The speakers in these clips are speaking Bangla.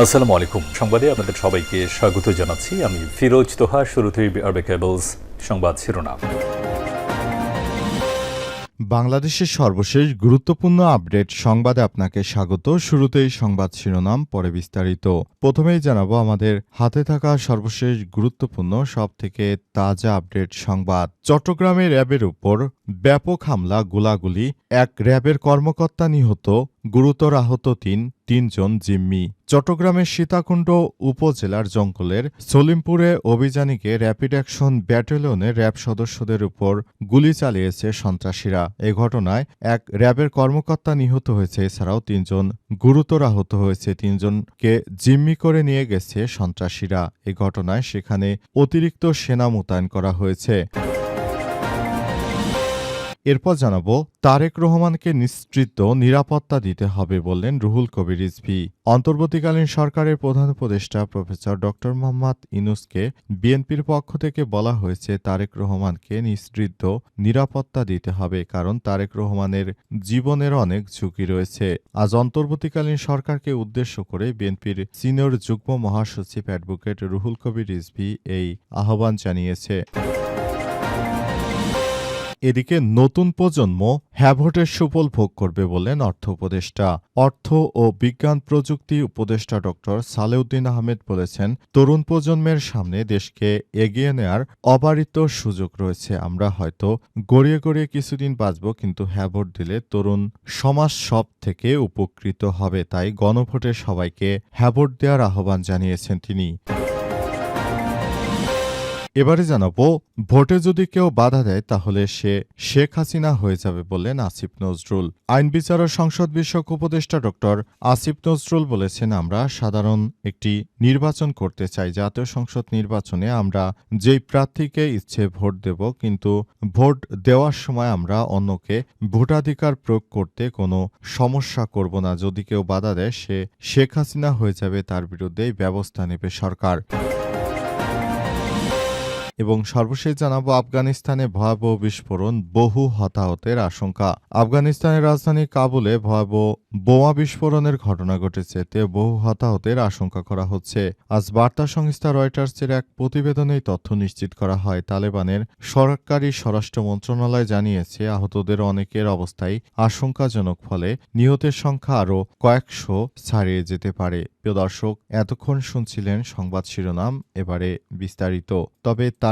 আসসালামু আলাইকুম। সংবাদে আপনাদের সবাইকে স্বাগত জানাচ্ছি। আমি ফিরোজ তোহা, শুরুতেই আরবে কেবলস সংবাদ শিরোনাম। বাংলাদেশের সর্বশেষ গুরুত্বপূর্ণ আপডেট সংবাদে আপনাকে স্বাগত। শুরুতেই সংবাদ শিরোনাম, পরে বিস্তারিত। প্রথমেই জানাব আমাদের হাতে থাকা সর্বশেষ গুরুত্বপূর্ণ সব থেকে তাজা আপডেট সংবাদ। চট্টগ্রামে র্যাবের উপর ব্যাপক হামলা, গোলাগুলি। এক র্যাবের কর্মকর্তা নিহত গুরুতর আহত তিন, তিনজন জিম্মি। চট্টগ্রামের সীতাকুণ্ড উপজেলার জঙ্গলের সলিমপুরে অভিযানীকে র্যাপিড অ্যাকশন ব্যাটালিয়নের র্যাব সদস্যদের উপর গুলি চালিয়েছে সন্ত্রাসীরা। এ ঘটনায় এক র্যাবের কর্মকর্তা নিহত হয়েছে। এছাড়াও তিনজন গুরুতর আহত হয়েছে। তিনজনকে জিম্মি করে নিয়ে গেছে সন্ত্রাসীরা। এ ঘটনায় সেখানে অতিরিক্ত সেনা মোতায়েন করা হয়েছে। এরপর জানাব, তারেক রহমানকে নিশ্চিত নিরাপত্তা দিতে হবে বললেন রুহুল কবির রিজভি। অন্তর্বর্তীকালীন সরকারের প্রধান উপদেষ্টা প্রফেসর ড. মোহাম্মদ ইনুসকে বিএনপির পক্ষ থেকে বলা হয়েছে, তারেক রহমানকে নিশ্চিত নিরাপত্তা দিতে হবে কারণ তারেক রহমানের জীবনের অনেক ঝুঁকি রয়েছে। আজ অন্তর্বর্তীকালীন সরকারকে উদ্দেশ্য করে বিএনপির সিনিয়র যুগ্ম মহাসচিব অ্যাডভোকেট রুহুল কবির রিজভি এই আহ্বান জানিয়েছে। এদিকে নতুন প্রজন্ম হ্যাভোটের সুফল ভোগ করবে বলেন অর্থ উপদেষ্টা। অর্থ ও বিজ্ঞান প্রযুক্তি উপদেষ্টা ড. সালেউদ্দিন আহমেদ বলেছেন, তরুণ প্রজন্মের সামনে দেশকে এগিয়ে নেয়ার অবারিত সুযোগ রয়েছে। আমরা হয়তো গড়িয়ে গড়িয়ে কিছুদিন বাঁচব, কিন্তু হ্যাভোট দিলে তরুণ সমাজ সব থেকে উপকৃত হবে। তাই গণভোটে সবাইকে হ্যাভোট দেওয়ার আহ্বান জানিয়েছেন তিনি। এবারে জানাব, ভোটে যদি কেউ বাধা দেয়, তাহলে সে শেখ হাসিনা হয়ে যাবে বললেন আসিফ নজরুল। আইন বিচার ও সংসদ বিষয়ক উপদেষ্টা ডক্টর আসিফ নজরুল বলেছেন, আমরা সাধারণ একটি নির্বাচন করতে চাই। জাতীয় সংসদ নির্বাচনে আমরা যেই প্রার্থীকে ইচ্ছে ভোট দেব, কিন্তু ভোট দেওয়ার সময় আমরা অন্যকে ভোটাধিকার প্রয়োগ করতে কোনো সমস্যা করব না। যদি কেউ বাধা দেয়, সে শেখ হাসিনা হয়ে যাবে, তার বিরুদ্ধেই ব্যবস্থা নেবে সরকার। এবং সর্বশেষ জানাব, আফগানিস্তানে ভয়াবহ বিস্ফোরণ, বহু হতাহতের আশঙ্কা। আফগানিস্তানের রাজধানী কাবুলে ভয়াবহ বোমা বিস্ফোরণের ঘটনা ঘটেছে তে বহু হতাহতের আশঙ্কা করা হচ্ছে। আজ বার্তা সংস্থা রয়টার্সের এক প্রতিবেদনে তথ্য নিশ্চিত করা হয়, তালেবানের সরকারি স্বরাষ্ট্র মন্ত্রণালয় জানিয়েছে, আহতদের অনেকের অবস্থায় আশঙ্কাজনক, ফলে নিহতের সংখ্যা আরও কয়েকশো ছাড়িয়ে যেতে পারে। প্রিয় দর্শক, এতক্ষণ শুনছিলেন সংবাদ শিরোনাম, এবারে বিস্তারিত। তবে তার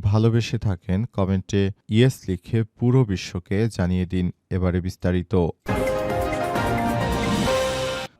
ভালোবেসে থাকেন কমেন্টে ইয়েস লিখে পুরো বিশ্বকে জানিয়ে দিন এবারে বিস্তারিত।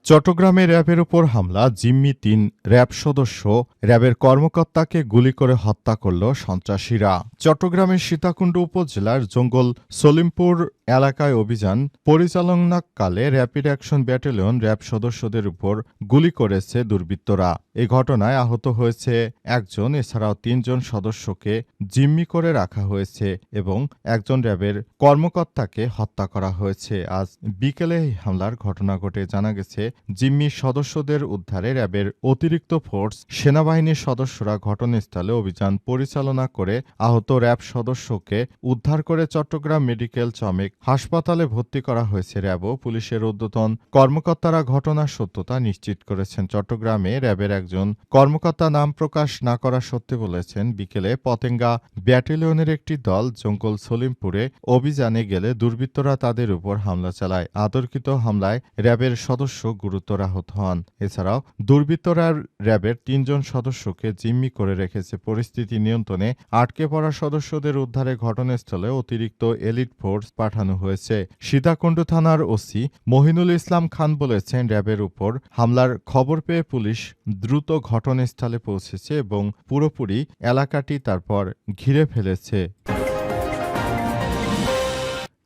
চট্টগ্রামে র্যাবের উপর হামলা, জিম্মি তিন র্যাব সদস্য র্যাবের কর্মকর্তাকে গুলি করে হত্যা করল সন্ত্রাসীরা। চট্টগ্রামের সীতাকুণ্ড উপজেলার জঙ্গল সলিমপুর এলাকায় অভিযান পরিচালনাকালে র্যাপিড অ্যাকশন ব্যাটালিয়ন র্যাব সদস্যদের উপর গুলি করেছে দুর্বৃত্তরা। এ ঘটনায় আহত হয়েছে একজন, এছাড়াও তিনজন সদস্যকে জিম্মি করে রাখা হয়েছে এবং একজন র্যাবের কর্মকর্তাকে হত্যা করা হয়েছে। আজ বিকেলে হামলার ঘটনা ঘটে। জানা গেছে জিম্মি সদস্যদের উদ্ধারে র্যাবের অতিরিক্ত ফোর্স, সেনাবাহিনীর সদস্যরা ঘটনাস্থলে অভিযান পরিচালনা করে আহত র্যাব সদস্যকে উদ্ধার করে চট্টগ্রাম মেডিকেল চমেক হাসপাতালে ভর্তি করা হয়েছে র্যাব ও পুলিশের ঊর্ধ্বতন কর্মকর্তারা ঘটনার সত্যতা নিশ্চিত করেছেন। চট্টগ্রামে র্যাবের একজন কর্মকর্তা নাম প্রকাশ না করা সত্ত্বে বলেছেন। বিকেলে পতেঙ্গা ব্যাটালিয়নের একটি দল জঙ্গল সলিমপুরে অভিযানে গেলে দুর্বৃত্তরা তাদের উপর হামলা চালায়। আতর্কিত হামলায় র্যাবের সদস্য গুরুতর আহত হন। এছাড়াও দুর্বৃত্তরা র্যাবের তিনজন সদস্যকে জিম্মি করে রেখেছে পরিস্থিতি নিয়ন্ত্রণে আটকে পড়া সদস্যদের উদ্ধারে ঘটনাস্থলে অতিরিক্ত এলিট ফোর্স পাঠানো হয়েছে। সীতাকুণ্ড থানার ওসি মহিনুল ইসলাম খান বলেছেন, র্যাবের উপর হামলার খবর পেয়ে পুলিশ দ্রুত ঘটনাস্থলে পৌঁছেছে এবং পুরোপুরি এলাকাটি তারপর ঘিরে ফেলেছে।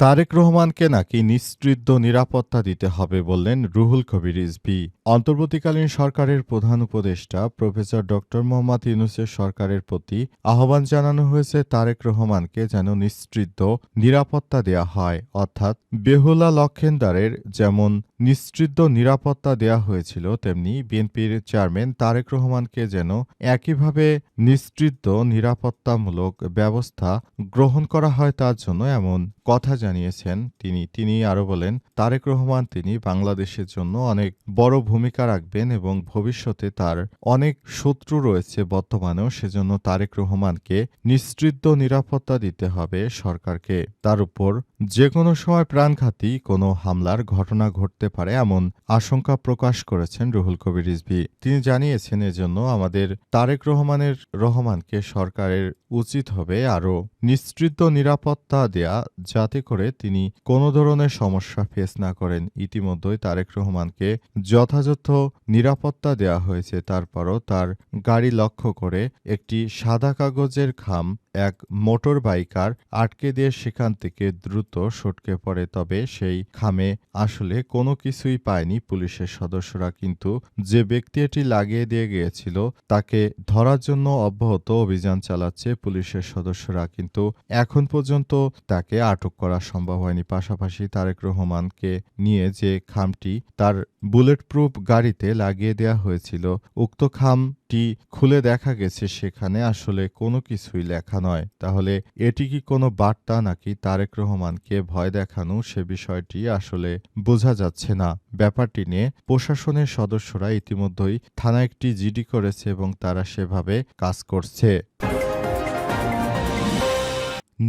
তারেক রহমানকে নাকি নিশ্চিদ্র নিরাপত্তা দিতে হবে বললেন রুহুল কবির রিজভী অন্তর্বর্তীকালীন সরকারের প্রধান উপদেষ্টা প্রফেসর ড মোহাম্মদ ইউনুসের সরকারের প্রতি আহ্বান জানানো হয়েছে তারেক রহমানকে যেন নিশ্চিদ্র নিরাপত্তা দেয়া হয়। অর্থাৎ বেহুলা লক্ষেন্দারের যেমন নিশ্চিদ্র নিরাপত্তা দেয়া হয়েছিল তেমনি বিএনপির চেয়ারম্যান তারেক রহমানকে যেন একইভাবে নিশ্চিদ্র নিরাপত্তামূলক ব্যবস্থা গ্রহণ করা হয় তার জন্য এমন কথা জানিয়েছেন তিনি। তিনি আরও বলেন, তারেক রহমান তিনি বাংলাদেশের জন্য অনেক বড় ভূমিকা রাখবেন এবং ভবিষ্যতে তার অনেক শত্রু রয়েছে বর্তমানেও, সেজন্য তারেক রহমানকে নিশ্চিদ্র নিরাপত্তা দিতে হবে সরকারকে। তার উপর যে কোনো সময় প্রাণঘাতী কোনো হামলার ঘটনা ঘটতে পারে এমন আশঙ্কা প্রকাশ করেছেন রুহুল কবির রিজভী। তিনি জানিয়েছেন, এজন্য আমাদের তারেক রহমানের রহমানকে সরকারের উচিত হবে আরও নিশ্চিত নিরাপত্তা দেয়া, যাতে করে তিনি কোনো ধরনের সমস্যা ফেস না করেন। ইতিমধ্যেই তারেক রহমানকে যথাযথ নিরাপত্তা দেয়া হয়েছে। তারপরও তার গাড়ি লক্ষ্য করে একটি সাদা কাগজের খাম এক মোটর বাইকার আটকে দিয়ে সেখান থেকে দ্রুত সটকে পড়ে, তবে সেই খামে আসলে কোনো কিছুই পায়নি পুলিশের সদস্যরা। কিন্তু যে ব্যক্তি এটি লাগিয়ে দিয়ে গিয়েছিল, তাকে ধরার জন্য অব্যাহত অভিযান চালাচ্ছে পুলিশের সদস্যরা। কিন্তু এখন পর্যন্ত তাকে আটক করা সম্ভব হয়নি। পাশাপাশি তারেক রহমানকে নিয়ে যে খামটি, তার বুলেট প্রুফ গাড়িতে লাগিয়ে দেওয়া হয়েছিল, উক্ত খামটি খুলে দেখা গেছে। সেখানে আসলে কোনো কিছুই লেখা নয়। তাহলে এটি কি কোনো বার্তা নাকি তারেক রহমানকে ভয় দেখানো সে বিষয়টি আসলে বোঝা যাচ্ছে না। ব্যাপারটি নিয়ে প্রশাসনের সদস্যরা ইতিমধ্যেই থানা একটি জিডি করেছে এবং তারা সেভাবে কাজ করছে।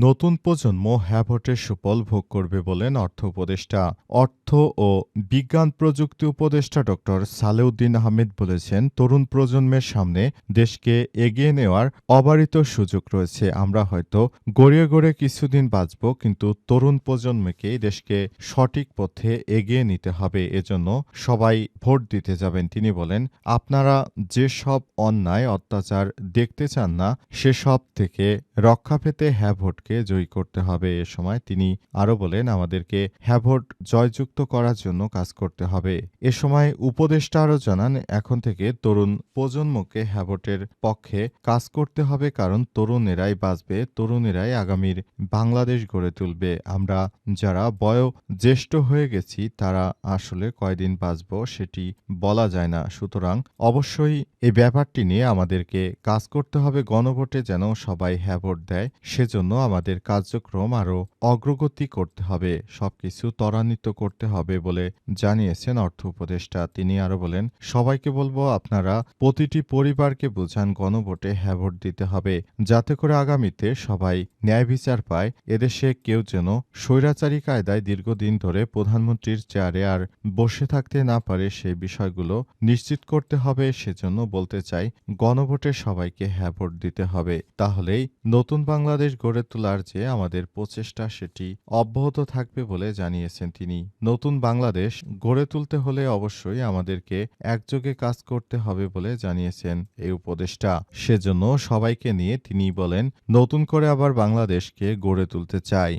নতুন প্রজন্ম হ্যাভটের সুফল ভোগ করবে বলেন অর্থ উপদেষ্টা। অর্থ ও বিজ্ঞান প্রযুক্তি উপদেষ্টা ড সালেউদ্দিন আহমেদ বলেছেন, তরুণ প্রজন্মের সামনে দেশকে এগিয়ে নেওয়ার অবারিত সুযোগ রয়েছে। আমরা হয়তো গড়িয়ে গড়ে কিছুদিন বাঁচব, কিন্তু তরুণ প্রজন্মকেই দেশকে সঠিক পথে এগিয়ে নিতে হবে, এজন্য সবাই ভোট দিতে যাবেন। তিনি বলেন, আপনারা যেসব অন্যায়, অত্যাচার দেখতে চান না, সেসব থেকে রক্ষা পেতে হ্যাভোটকে জয়ী করতে হবে এ সময় তিনি আরও বলেন, আমাদেরকে হ্যাভোট জয়যুক্ত করার জন্য কাজ করতে হবে। এ সময় উপদেষ্টা আরও জানান, এখন থেকে তরুণ প্রজন্মকে হ্যাঁ ভোটের পক্ষে কাজ করতে হবে, কারণ তরুণেরাই বাঁচবে, তরুণেরাই আগামীর বাংলাদেশ গড়ে তুলবে। আমরা যারা বয় জ্যেষ্ঠ হয়ে গেছি, তারা আসলে কয়দিন বাঁচব সেটি বলা যায় না। সুতরাং অবশ্যই এই ব্যাপারটি নিয়ে আমাদেরকে কাজ করতে হবে। গণভোটে যেন সবাই হ্যাঁ ভোট দেয়, সেজন্য আমাদের কার্যক্রম আরও অগ্রগতি করতে হবে, সবকিছু ত্বরান্বিত করতে হবে বলে জানিয়েছেন অর্থ উপদেষ্টা। তিনি আরও বলেন, সবাইকে বলব আপনারা প্রতিটি পরিবারকে বোঝান, গণভোটে হ্যাঁ ভোট দিতে হবে, যাতে করে আগামীতে সবাই ন্যায় বিচার পায়। এদেশে কেউ যেন স্বৈরাচারী কায়দায় দীর্ঘদিন ধরে প্রধানমন্ত্রীর চেয়ারে আর বসে থাকতে না পারে সেই বিষয়গুলো নিশ্চিত করতে হবে। সেজন্য বলতে চাই, গণভোটে সবাইকে হ্যাঁ ভোট দিতে হবে। তাহলেই নতুন বাংলাদেশ গড়ে তোলার যে আমাদের প্রচেষ্টা, সেটি অব্যাহত থাকবে বলে জানিয়েছেন তিনি। নতুন বাংলাদেশ গড়ে তুলতে হলে অবশ্যই আমাদেরকে একযোগে কাজ করতে হবে বলে জানিয়েছেন এই উপদেষ্টা। সেজন্য সবাইকে নিয়ে তিনি বলেন, নতুন করে আবার বাংলাদেশকে গড়ে তুলতে চাই।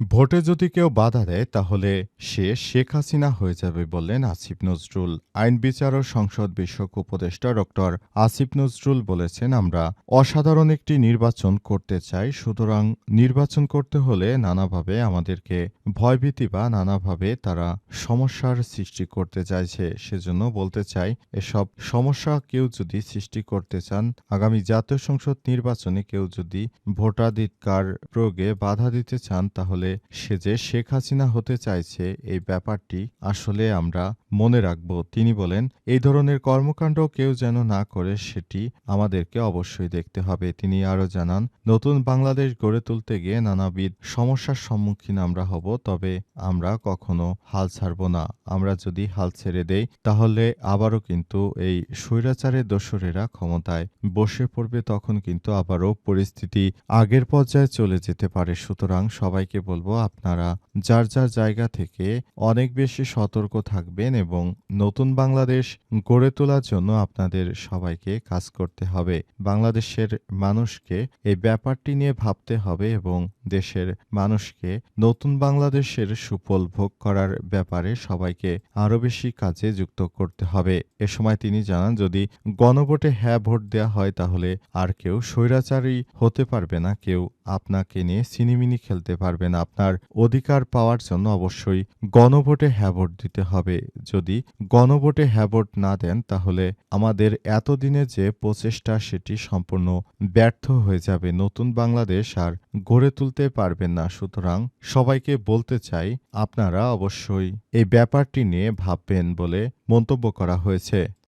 ভোটে যদি কেউ বাধা দেয়, তাহলে সে শেখ হাসিনা হয়ে যাবে বললেন আসিফ নজরুল। আইন বিচার ও সংসদ বিষয়ক উপদেষ্টা ডক্টর আসিফ নজরুল বলেছেন, আমরা অসাধারণ একটি নির্বাচন করতে চাই, সুতরাং নির্বাচন করতে হলে নানাভাবে আমাদেরকে ভয়ভীতি বা নানাভাবে তারা সমস্যার সৃষ্টি করতে চাইছে। সেজন্য বলতে চাই, এসব সমস্যা কেউ যদি সৃষ্টি করতে চান, আগামী জাতীয় সংসদ নির্বাচনে কেউ যদি ভোটাধিকার প্রয়োগে বাধা দিতে চান, তাহলে সে যে শেখ হাসিনা হতে চাইছে, এই ব্যাপারটি আসলে আমরা মনে রাখব। তিনি বলেন, এই ধরনের কর্মকাণ্ড কেউ যেন না করে, সেটি আমাদেরকে অবশ্যই দেখতে হবে। তিনি আরও জানান, নতুন বাংলাদেশ গড়ে তুলতে গিয়ে নানাবিধ সমস্যার সম্মুখীন আমরা হব, তবে আমরা কখনো হাল ছাড়ব না। আমরা যদি হাল ছেড়ে দেই, তাহলে আবারও কিন্তু এই স্বৈরাচারের দোসরেরা ক্ষমতায় বসে পড়বে, তখন কিন্তু আবারও পরিস্থিতি আগের পর্যায়ে চলে যেতে পারে। সুতরাং সবাইকে বলব বলব, আপনারা যার যার জায়গা থেকে অনেক বেশি সতর্ক থাকবেন এবং নতুন বাংলাদেশ গড়ে তোলার জন্য আপনাদের সবাইকে কাজ করতে হবে। বাংলাদেশের মানুষকে এই ব্যাপারটি নিয়ে ভাবতে হবে এবং দেশের মানুষকে নতুন বাংলাদেশের সুফল ভোগ করার ব্যাপারে সবাইকে আরও বেশি কাজে যুক্ত করতে হবে। এ সময় তিনি জানান, যদি গণভোটে হ্যাঁ ভোট দেওয়া হয় তাহলে আর কেউ স্বৈরাচারী হতে পারবে না, কেউ আপনাকে নিয়ে সিনিমিনি খেলতে পারবে না। আপনার অধিকার পাওয়ার জন্য অবশ্যই গণভোটে হ্যাঁ ভোট দিতে হবে। যদি গণভোটে হ্যাঁ ভোট না দেন, তাহলে আমাদের এতদিনে যে প্রচেষ্টা, সেটি সম্পূর্ণ ব্যর্থ হয়ে যাবে। নতুন বাংলাদেশ আর গড়ে তুলতে পারবেন না। সুতরাং সবাইকে বলতে চাই, আপনারা অবশ্যই এই ব্যাপারটি নিয়ে ভাববেন বলে মন্তব্য করা হয়েছে।